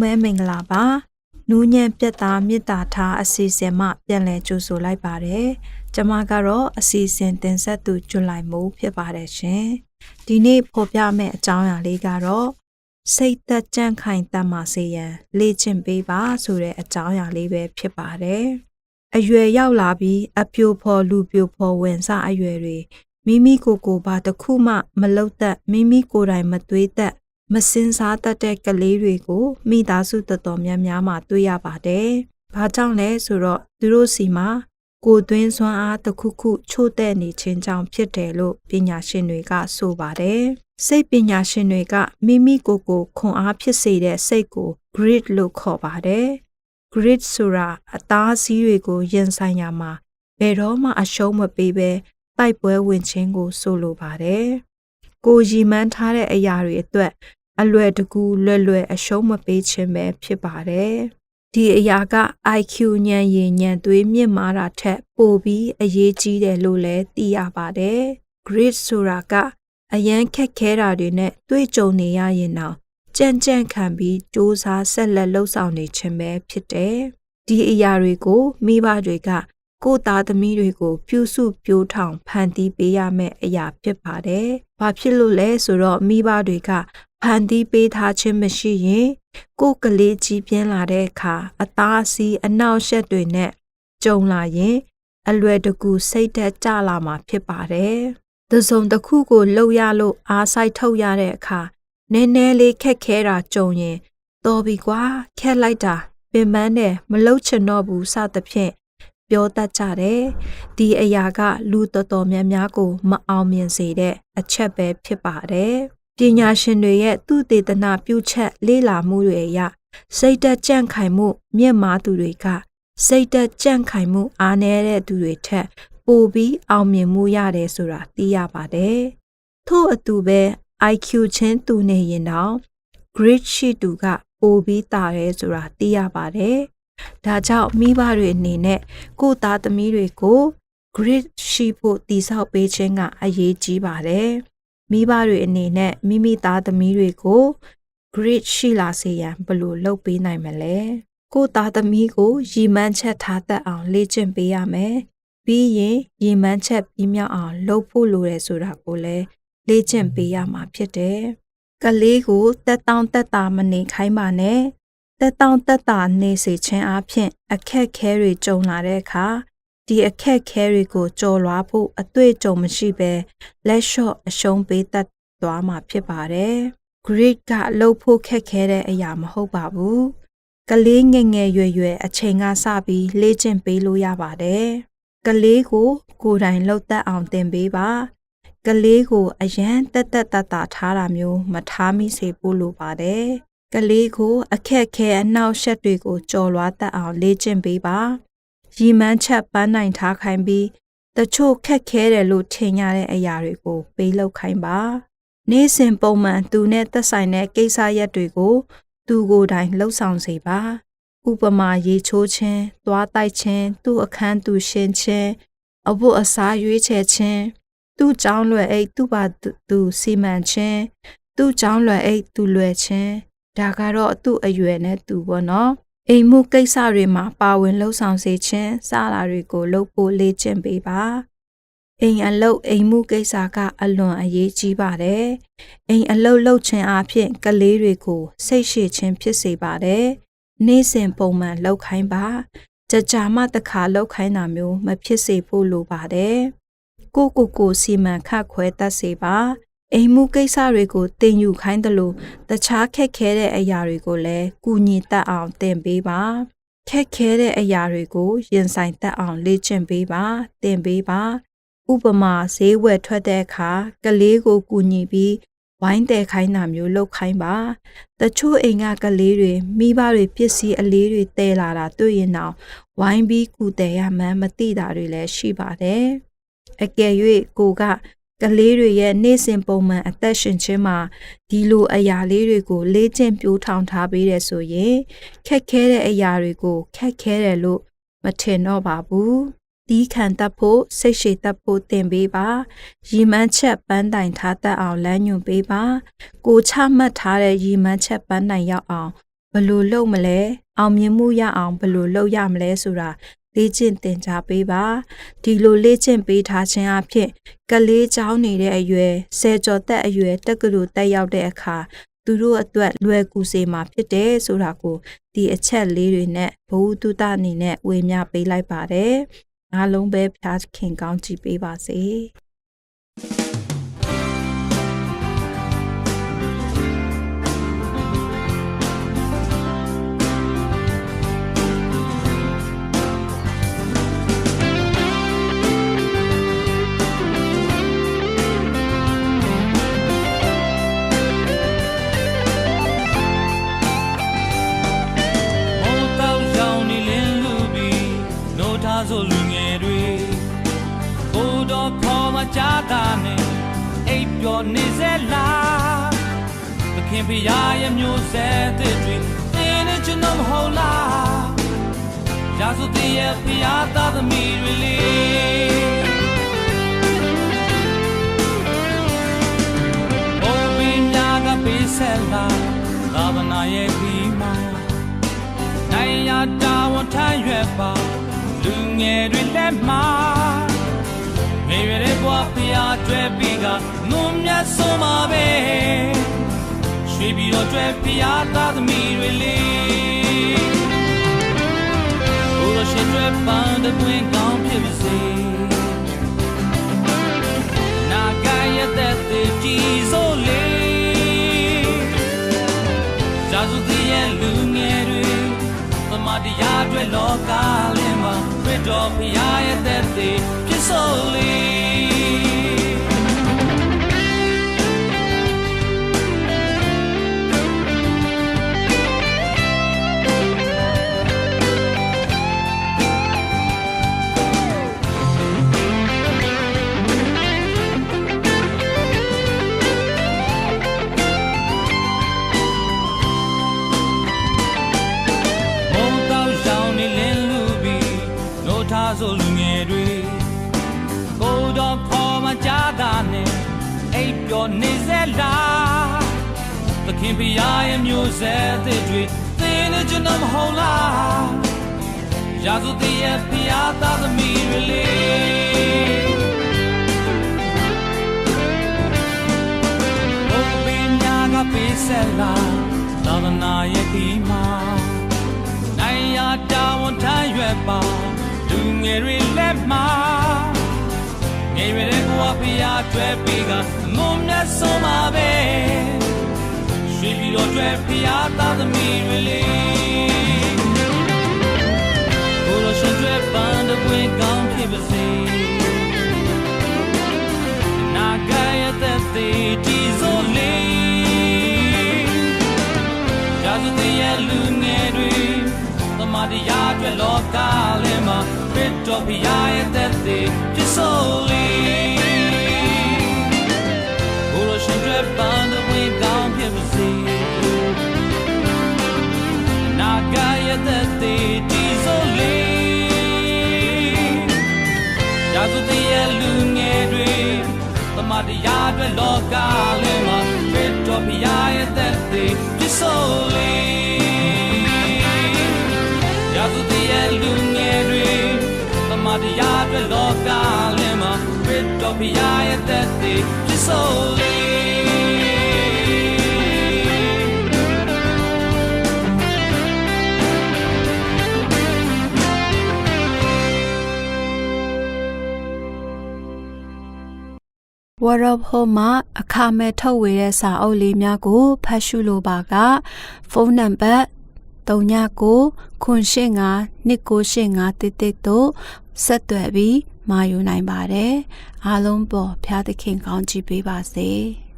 မဲမင်္ဂလာပါနူးညံ့ပြတ်သားမေတ္တာထားအစီအစဉ်မှပြန်လည်ကြိုဆိုလိုက်ပါတယ်ကျမကတော့အစီအစဉ်တင်ဆက်သူကျွလိုက်မိုးဖြစ်ပါတယ်ရှင်ဒီနေ့ဖော်ပြမယ့်အကြောင်းအရာလေးကတော့စိတ်သက်ကြံ့ခိုင်တတ်မှစေရန်လေ့ကျင့်ပေးပါဆိုတဲ့အကြောင်းအရာလေးပဲဖြစ်ပါတယ်အရွယ်ရောက်လာပြီးအပြိုဖော်လူပြိုဖော်ဝင်စအရွယ်တွေမိမိကိုယ်ကိုယ်ပါတစ်ခုမှမလုတ်သက်မိမိကိုယ်တိုင်မသွေးသက် မစင်စားတတ်တဲ့ကလေးတွေကိုမိသားစုတော်တော်များများမှာတွေ့ရပါတယ်။ဘာကြောင့်လဲဆိုတော့သူတို့စီမှာကိုယ်သွင်းစွမ်းအားတစ်ခုခုချို့တဲ့နေခြင်းကြောင့်ဖြစ်တယ်လို့ပညာရှင်တွေကဆိုပါတယ်။စိတ်ပညာရှင်တွေကမိမိကိုယ်ကိုခွန်အားဖြစ်စေတဲ့စိတ်ကို grit လို့ခေါ်ပါတယ်။ grit ဆိုတာအသားစီးတွေကိုရင်ဆိုင်ရမှာဘယ်တော့မှအရှုံးမပေးဘဲတိုက်ပွဲဝင်ခြင်းကိုဆိုလိုပါတယ်။ကိုရီမန်းထားတဲ့အရာတွေအတွက် အလွယ်တကူလွယ်လွယ်အရှုံးမပေးခြင်းပဲဖြစ်ပါတယ်။ဒီအရာက IQ ဉာဏ်ရည်ဉာဏ်သွေးမြင့်မားတာထက်ပိုပြီးအရေးကြီးတယ်လို့လည်းသိရပါတယ်။ Grit ဆိုတာကအရန်ခက်ခဲတာတွေနဲ့တွေ့ကြုံနေရရင်တော့ကြံ့ကြံ့ခံပြီးစူးစမ်းဆက်လက်လှုပ်ဆောင်နေခြင်းပဲဖြစ်တယ်။ဒီအရာတွေကိုမိဘတွေကကိုယ်သားသမီးတွေကိုပြုစုပြိုးထောင်ဖန်တီးပေးရမယ့်အရာဖြစ်ပါတယ်။ဘာဖြစ်လို့လဲဆိုတော့မိဘတွေက ဖန်တီးပေးထားခြင်းမရှိရင်ကိုယ်ကလေးကြီးပြင်းလာတဲ့အခါအသားအစီးအနောက်အရှက်တွေနဲ့ကြုံလာရင်အလွယ်တကူစိတ်သက်ကြလာမှာဖြစ်ပါတယ်။သစုံတစ်ခုကိုလှုပ်ရလို့အားဆိုင်ထုတ်ရတဲ့အခါနည်းနည်းလေးခက်ခဲတာကြုံရင်တော်ပြီကွာခက်လိုက်တာပင်ပန်းတယ်မလှုပ်ချင်တော့ဘူးစသဖြင့်ပြောတတ်ကြတယ်။ဒီအရာကလူတော်တော်များများကို မအောင်မြင်စေတဲ့အချက်ပဲဖြစ်ပါတယ်။ ပညာရှင်တွေရဲ့သူတေသနာပြုချက်လေ့လာမှုတွေအရစိတ်တက်ကြံ့ခိုင်မှု မြင့်မားသူတွေကစိတ်တက်ကြံ့ခိုင်မှုအားနည်းတဲ့သူတွေထက် ပိုပြီးအောင်မြင်မှုရတယ်ဆိုတာသိရပါတယ်။ထို့အတူပဲ IQ ချင်းတူနေရင်တော့ grade sheet တူကပိုပြီးတာရဲဆိုတာသိရပါတယ်။ဒါကြောင့်မိဘတွေအနေနဲ့ကိုယ့်သားသမီးတွေကို grade ရှိဖို့တည်ဆောက်ပေးခြင်းကအရေးကြီးပါတယ်။ မိဘတွေအနေနဲ့မိမိသားသမီးတွေကို grade ရှိလာစေရန်ဘယ်လိုလုပ်ပေးနိုင်မလဲ။ကိုယ့်သားသမီးကိုရည်မှန်းချက်ထားတတ်အောင်လေ့ကျင့်ပေးရမယ်။ပြီးရင်ရည်မှန်းချက်ပြီးမြောက်အောင်လုပ်ဖို့လိုတယ်ဆိုတာကိုလည်းလေ့ကျင့်ပေးရမှာဖြစ်တယ်။ကလေးကိုတက်တောင့်တက်တာမနေခိုင်းပါနဲ့။တက်တောင့်တက်တာနေစေခြင်းအပြင်အခက်ခဲတွေကြုံလာတဲ့အခါ ဒီအခက်ခဲတွေကိုကြော်လွားဖို့အတွေ့အကြုံမရှိဘဲလက်လျှော့အရှုံးပေးတတ်သွားမှာဖြစ်ပါတယ်။ grade ကလှုပ်ဖို့ခက်ခဲတဲ့အရာမဟုတ်ပါဘူး။ကလေးငယ်ငယ်ရွယ်ရွယ်အချိန်ကစပြီးလေ့ကျင့်ပေးလို့ရပါတယ်။ကလေးကိုကိုယ်တိုင်လှုပ်သက်အောင်သင်ပေးပါ။ကလေးကိုအရန်တက်တက်တတာထားတာမျိုးမထားမိစေဖို့လိုပါတယ်။ကလေးကိုအခက်ခဲအနှောက်အယှက်တွေကိုကြော်လွားတတ်အောင်လေ့ကျင့်ပေးပါ။ ရီမန်းချက်ပန်းနိုင်ထားခိုင်းပြီးတချို့ခက်ခဲတယ်လို့ထင်ရတဲ့အရာတွေကိုပေးလုပ်ခိုင်းပါ။နေ့စဉ်ပုံမှန်သူနဲ့သက်ဆိုင်တဲ့ကိစ္စရပ်တွေကို သူကိုယ်တိုင်လှုပ်ဆောင်စေပါ။ဥပမာရေချိုးခြင်း၊သွားတိုက်ခြင်း၊သူ့အခန်းသူရှင်းခြင်း၊အဖို့အစားရွေးချယ်ခြင်းသူ့ကြောင်းလွယ်အိတ်သူ့ပါသူစီမံခြင်းသူ့ကြောင်းလွယ်အိတ်သူလွယ်ခြင်းဒါကတော့သူ့အရွယ်နဲ့သူပေါ့နော် အိမ်မှုကိစ္စတွေမှာပါဝင်လှုပ်ဆောင်စေခြင်းစတာတွေကိုလုပ်ဖို့လေ့ကျင့်ပေးပါအိမ်အလုတ်အိမ်မှုကိစ္စကအလွန်အရေးကြီးပါတယ်အိမ်အလုတ်လှုပ်ခြင်းအပြင် ကလေးတွေကိုစိတ်ရှည်ခြင်းဖြစ်စေပါတယ်နေ့စဉ်ပုံမှန်လှုပ်ခိုင်းပါကြကြမတခါလှုပ်ခိုင်းတာမျိုးမဖြစ်စေဖို့လိုပါတယ်ကိုကိုကိုစီမံခတ်ခွဲတတ်စေပါ အိမ်မှုကိစ္စတွေကိုတင်ယူခိုင်းတယ်လို့တခြားခက်ခဲတဲ့အရာတွေကိုလည်းကူညီတတ်အောင်သင်ပေးပါခက်ခဲတဲ့အရာတွေကိုရင်ဆိုင်တတ်အောင်လေ့ကျင့်ပေးပါသင်ပေးပါဥပမာဈေးဝယ်ထွက်တဲ့အခါကလေးကိုကူညီပြီးဝိုင်းတယ်ခိုင်းတာမျိုးလုပ်ခိုင်းပါတချို့အိမ်ကကလေးတွေမိဘတွေပစ္စည်းအလေးတွေတဲလာတာတွေ့ရင်တော့ဝိုင်းပြီးကူတယ်ရမှန်းမသိတာတွေလည်းရှိပါတယ်အကယ်၍ကိုက ကလေးတွေရဲ့နေ့စဉ်ပုံမှန်အသက်ရှင်ခြင်းမှာဒီလိုအရာလေးတွေကိုလေ့ကျင့်ပြိုးထောင်ထားပေးတယ်ဆိုရင်ခက်ခဲတဲ့အရာတွေကိုခက်ခဲတယ်လို့မထင်တော့ပါဘူးတီးခံတတ်ဖို့စိတ်ရှည်တတ်ဖို့သင်ပေးပါရီမန်းချက်ပန်းတိုင်ထားတတ်အောင်လမ်းညွှန်ပေးပါကိုချမှတ်ထားတဲ့ရီမန်းချက်ပန်းတိုင်ရောက်အောင်ဘယ်လိုလုပ်မလဲအောင်မြင်မှုရအောင်ဘယ်လိုလုပ်ရမလဲဆိုတာ လေ့ကျင့်သင်ကြားပေးပါဒီလိုလေ့ကျင့်ပေးထားခြင်းအဖြစ်ကလေးကျောင်းနေတဲ့အရွယ်ဆယ်ကျော်သက်အရွယ်တက္ကသိုလ်တက်ရောက်တဲ့အခါသူတို့အတွက်လွယ်ကူစေမှာဖြစ်တယ်ဆိုတာကိုဒီအချက်လေးတွေနဲ့ဘဝတုတအနေနဲ့ဝေမျှပေးလိုက်ပါတယ်အားလုံးပဲဖျားခင်ကောင်းကြည့်ပေးပါစေ ဖရာရဲ့မျိုးဆက်တဲ့တွေတင်းနေချင်တော့မဟုတ်လားရာဇသရဲ့ဖရာသားသမီးတွေလေးဘုံပင်များကပေးဆက်လာသာသနာရဲ့ပြီးမှာနိုင်ရတာဝန်ထမ်းရွယ်ပါလူငယ်တွေလက်မှာငယ်ရွယ်တဲ့ဘဝဖျားကျွဲပြီးကငုံမြတ်ဆုံးပါပဲ ရွှေပြီးတော့ကျွဲဖျားသားသမီးတွေလေးဘုရားရှင်ကျွဲပန်းတဲ့ပွင့်ကောင်းဖြစ်ပါစေနာဂရတဲ့တေကြည်စိုးလေးဇာစုတည်းရဲ့လူငယ်တွေသမတရားတွေလောကလင်းမှာခရစ်တော်ဖရာရဲ့သက်သေဖြစ်စိုးလေ အိပ်ပျော်နေစေလားသခင်ဖရာရဲ့မျိုးဆက်တဲ့တွေသင်နေချင်တော့မဟုတ်လားရာဇသရဲ့ဖရာသားသမီးတွေလေးဘုံပင်ညာကပေးဆက်လာသာသနာရဲ့ဒီမှာနိုင်ရတာဝန်ထမ်းရွယ်ပါလူငယ်တွေလက်မှာ ငယ်ရွယ်တဲ့ဘဝဖျားကျွဲပြီးကငုံမြတ်ဆုံးပါပဲရွှေပြီးတော့ကျွဲဖျားသားသမီးတွေလေးဘုရားရှင်ကျွဲပန်းတဲ့ပွင့်ကောင်းဖြစ်ပါစေနာဂရတဲ့တီစိုးလေးရာဇသရဲ့လူငယ်တွေသမတရားအတွက်လောကလင်းမှာခရစ် တော်ဖရာရဲ့သက်သေဖြစ်စိုးလေဘုရားရှင်တွေပန်းတဲ့ဝေကောင်းဖြစ်ပါစေနာဂရဲ့သက်သေတည်စိုးလေရာဇသရဲ့လူငယ်တွေသမတရားအတွက်လောကလင်းမှာခရစ်တော်ဖရာရဲ့ လောကလင်းမှာခရစ်တော်ဖရာရဲ့သက်သေဖြစ်စိုးလေဝရဖို့မှာအခမဲ့ထုတ်ဝေတဲ့စာအုပ်လေးများကိုဖတ်ရှုလိုပါကဖုန်းနံပါတ်39ခွန်85 2985တိတိတို့ ဆက်သွယ်ပြီးမာယူနိုင်ပါတယ်အားလုံးပေါ်ဖျားသခင်ကောင်းချီးပေးပါစေ။